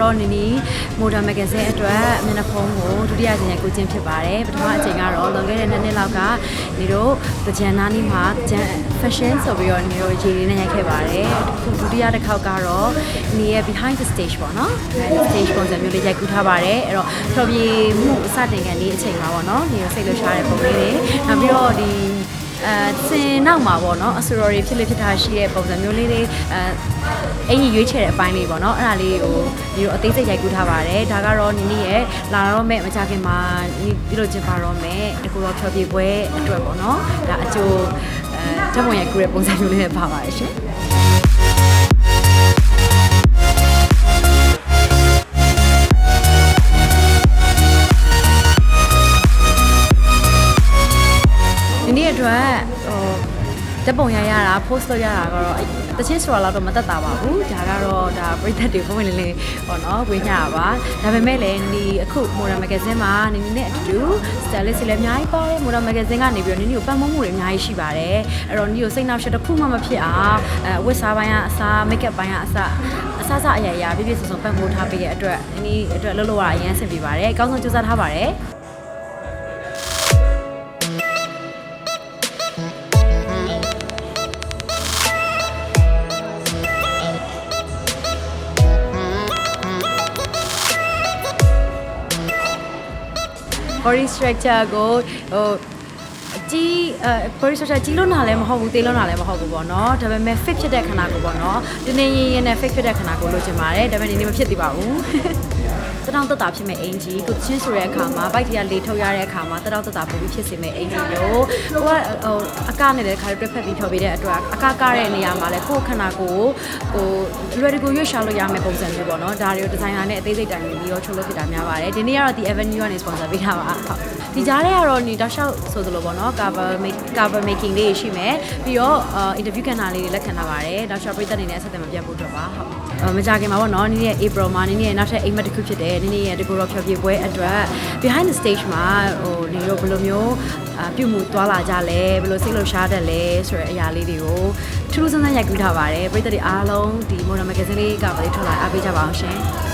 တော့နီနီမိုဒါမဂ္ဂဇင်းအတွက်မျက်နှာဖုံးကိုဒုတိယအကြိမ်ရိုက်ကူးခြင်းဖြစ်ပါတယ်ပထမအကြိမ်ကတော့လွန်ခဲ့တဲ့နှစ်နှစ်လောက်ကနေတို့တကြံနာနီမှာဂျန် fashion ဆိုပြီးတော့နေတို့ရေလေးနဲ့ရိုက်ခဲ့ပါတယ်အခုဒုတိယတစ်ခေါက်ကတော့နေရဲ့ behind the stage ပေါ့နော် behind the stage ပုံစံမျိုးလေးရိုက်ကူးထားပါတယ်အဲ့တော့ဖြော်ပြမှုအစတင်ကန်လေးအချိန်မှာပေါ့နော်နေတို့စိတ်လှုပ်ရှားတဲ့ပုံလေးတွေနောက်ပြီးတော့ဒီ အဲစင်နောက်မှာပေါ့နော်အစရော်တွေဖြစ်လေဖြစ်တာရှိတဲ့ပုံစံမျိုးလေးတွေအဲအင်ကြီးရွေးချယ်တဲ့အပိုင်းလေးပေါ့နော်အဲ့ဒါလေးကိုဒီလိုအသေးစိတ်ရိုက်ကူးထားပါတယ်ဒါကတော့နီနီရဲ့လာတော့မဲ့မကြခင်မှာဒီဒီလိုကျင်းပတော့မဲ့တကူတော့ဖြောပြပွဲအတွက်ပေါ့နော်ဒါအကျိုးအဲဓာတ်ပုံရိုက်ကူးတဲ့ပုံစံမျိုးလေးနဲ့ပါပါတယ်ရှင် အတွက်ဟိုတက်ပုံရရတာ post လုပ်ရတာကတော့တချင်းဆိုတာတော့မတက်တာပါဘူးဒါကတော့ဒါပရိသတ်တွေပုံမှန်လေးလေးဟောနော်ဝေးညတာပါဒါပေမဲ့လည်းဒီအခု Modern Magazine မှာနင်းနေနဲ့အတူ stylist တွေလည်းအများကြီးပါတယ် Modern Magazine ကနေပြီးတော့နင်းကိုပံ့ပိုးမှုတွေအများကြီးရှိပါတယ်အဲ့တော့နင်းကိုစိတ်နှောက်ရှက်တစ်ခုမှမဖြစ်အောင်အဲဝတ်စားပိုင်းကအစား make up ပိုင်းကအစားအစားစားအရာရာပြည့်ပြည့်စုံစုံပံ့ပိုးထားပေးတဲ့အတွက်နင်းအတွက်လှုပ်လို့ရအရင်ဆင်ပြေပါတယ်အကောင်းဆုံးကြိုးစားထားပါတယ် body structure ကိုဟို ကြီးအဲ body structure ကြီးလို့နာလည်းမဟုတ်ဘူးသေးလို့နာလည်းမဟုတ်ဘူးပေါ့နော်ဒါပေမဲ့ fit ဖြစ်တဲ့ခန္ဓာကိုယ်ပေါ့နော်တင်းတင်းရင်ရင်နဲ့ fit ဖြစ်တဲ့ခန္ဓာကိုယ်လိုချင်ပါတယ်ဒါပေမဲ့ဒီနေ့မဖြစ်သေးပါဘူးတတောင်တက်တာဖြစ်မဲ့အင်ကြီးကိုချင်းဆိုတဲ့အခါမှာဘိုက်တွေကလေထုတ်ရတဲ့အခါမှာတတောင်တက်တာပုံပြီးဖြစ်စေမဲ့အင်ကြီးလို့ကိုကဟိုအကနဲ့လည်းခါတွက်ဖက်ပြီးထော်ပေးတဲ့အတွက်အကကားတဲ့နေရာမှာလည်းကိုယ့်ခန္ဓာကိုယ်ကိုဟို ready ကိုရွေ့ရှာလို့ရမယ့်ပုံစံမျိုးပေါ့နော်ဒါတွေကိုဒီဇိုင်နာနဲ့အသေးစိတ်တိုင်းပြီးရောချုပ်လုပ်ဖြစ်တာများပါတယ်ဒီနေ့ကတော့ဒီ Avenue ကနေ sponsor ပေးထားပါဟုတ်ဒီကြားထဲကတော့နေတောက်လျှောက်ဆိုသလိုပေါ့နော် cover make cover making လေးရှိမယ်ပြီးတော့ interview ခဏလေးတွေလက်ခံထားပါတယ်တောက်လျှောက်ပြည်သက်နေတဲ့အဆက်အသွယ်မပြတ်ဖို့အတွက်ပါဟုတ်မကြခင်မှာပေါ့နော်နေ့နေ့ April မှာနေ့နေ့နောက်ထပ်အိမ်မက်တစ်ခုဖြစ်တယ်နေ့နေ့ရဲ့ဒီကိုရောဖြောပြပွဲအတွက် behind the stage မှာဟိုနေတို့ဘယ်လိုမျိုးပြုမှုသွားလာကြလဲဘယ်လိုစိတ်လှုပ်ရှားတတ်လဲဆိုတဲ့အရာလေးတွေကိုထူးထူးဆန်းဆန်းရိုက်ကူးထားပါတယ်ပြည်သက်တွေအားလုံးဒီ modern magazine လေးကပဲထွက်လာအားပေးကြပါအောင်ရှင်